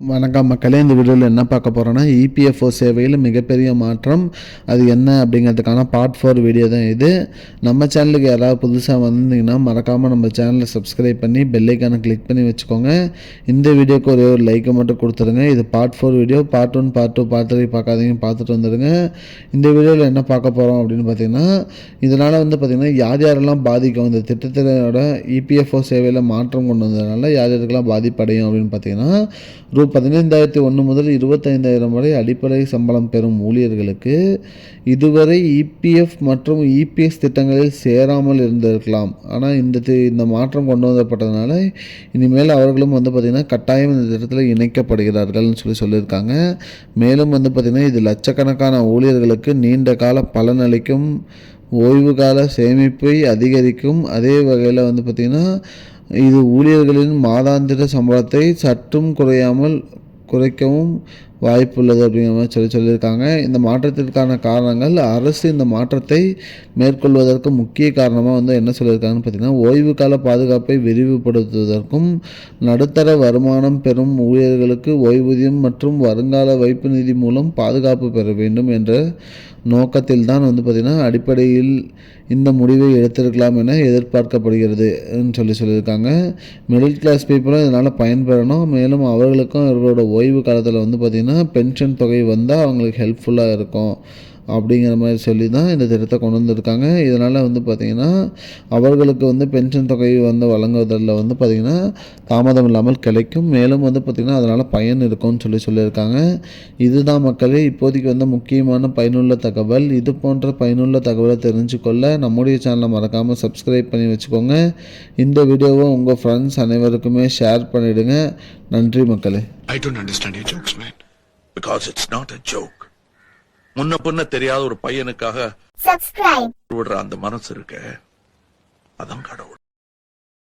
வணக்கம் மக்களே இந்த வீடியோவில் என்ன பார்க்க போகிறோன்னா இபிஎஃப்ஓ சேவையில் மிகப்பெரிய மாற்றம். அது என்ன அப்படிங்கிறதுக்கான பார்ட் ஃபோர் வீடியோ தான் இது. நம்ம சேனலுக்கு யாராவது புதுசாக வந்திருந்தீங்கன்னா மறக்காமல் நம்ம சேனலை சப்ஸ்கிரைப் பண்ணி பெல்லைக்கான கிளிக் பண்ணி வச்சுக்கோங்க. இந்த வீடியோக்கு ஒரே ஒரு லைக்கை மட்டும் கொடுத்துருங்க இது part four video part one part two part three பார்க்காதீங்க பார்த்துட்டு வந்துடுங்க. இந்த வீடியோவில் என்ன பார்க்க போகிறோம் அப்படின்னு பார்த்தீங்கன்னா இதனால் வந்து பார்த்திங்கன்னா யார் யாரெல்லாம் பாதிக்கும் இந்த திட்டத்தினோட இபிஎஃப்ஓ சேவையில் மாற்றம் கொண்டு வந்ததுனால யார் யாருக்கெல்லாம் பாதிப்படையும் அப்படின்னு பார்த்தீங்கன்னா ரூ பதினைந்தாயிரத்தி ஒன்று முதல் இருபத்தைந்தாயிரம் வரை அடிப்படை சம்பளம் பெறும் ஊழியர்களுக்கு இதுவரை இபிஎஃப் மற்றும் இபிஎஸ் திட்டங்களில் சேராமல் இருந்திருக்கலாம். ஆனால் இந்த தி- இந்த மாற்றம் கொண்டு வந்தப்பட்டதுனால இனிமேல் அவர்களும் வந்து பார்த்திங்கன்னா கட்டாயம் இந்த திட்டத்தில் இணைக்கப்படுகிறார்கள்னு சொல்லி சொல்லியிருக்காங்க. மேலும் வந்து பார்த்திங்கன்னா இது லட்சக்கணக்கான ஊழியர்களுக்கு நீண்ட கால பலனளிக்கும் ஓய்வு கால சேமிப்பை அதிகரிக்கும். அதே வகையில் வந்து பார்த்திங்கன்னா இது ஊழியர்களின் மாதாந்திர சம்பளத்தை சற்றும் குறையாமல் குறைக்கவும் வாய்ப்புள்ளது அப்படிங்கிற மாதிரி சொல்லி சொல்லியிருக்காங்க. இந்த மாற்றத்திற்கான காரணங்கள் அரசு இந்த மாற்றத்தை மேற்கொள்வதற்கு முக்கிய காரணமாக வந்து என்ன சொல்லியிருக்காங்கன்னு பார்த்தீங்கன்னா ஓய்வு கால பாதுகாப்பை விரிவுபடுத்துவதற்கும் நடுத்தர வருமானம் பெறும் ஊழியர்களுக்கு ஓய்வூதியம் மற்றும் வருங்கால வைப்பு நிதி மூலம் பாதுகாப்பு பெற வேண்டும் என்ற நோக்கத்தில் தான் வந்து பார்த்திங்கன்னா அடிப்படையில் இந்த முடிவை எடுத்திருக்கலாம் என எதிர்பார்க்கப்படுகிறது சொல்லி சொல்லியிருக்காங்க. மிடில் கிளாஸ் பீப்புளும் இதனால் பயன்பெறணும். மேலும் அவர்களுக்கும் அவர்களோட ஓய்வு காலத்தில் வந்து பார்த்திங்கன்னா பென்ஷன் தொகை வந்தால் அவங்களுக்கு ஹெல்ப்ஃபுல்லாக இருக்கும் அப்படிங்கிற மாதிரி சொல்லி தான் இந்த திட்டத்தை கொண்டு வந்திருக்காங்க. இதனால் வந்து பார்த்திங்கன்னா அவர்களுக்கு வந்து பென்ஷன் தொகை வந்து வழங்குவதில் வந்து பார்த்திங்கன்னா தாமதம் இல்லாமல் கிடைக்கும். மேலும் வந்து பார்த்திங்கன்னா அதனால் பயன் இருக்கும்னு சொல்லி சொல்லியிருக்காங்க. இதுதான் மக்களே இப்போதைக்கு வந்து முக்கியமான பயனுள்ள தகவல். இது போன்ற பயனுள்ள தகவலை தெரிஞ்சுக்கொள்ள நம்முடைய சேனலை மறக்காமல் சப்ஸ்கிரைப் பண்ணி வச்சுக்கோங்க. இந்த வீடியோவை உங்கள் ஃப்ரெண்ட்ஸ் அனைவருக்குமே ஷேர் பண்ணிவிடுங்க நன்றி மக்களே. I don't understand your jokes. Because it's not a joke. முன்ன பின்ன தெரியாத ஒரு பையனுக்காக விடுற அந்த மனசு இருக்க அதான் கடவுள்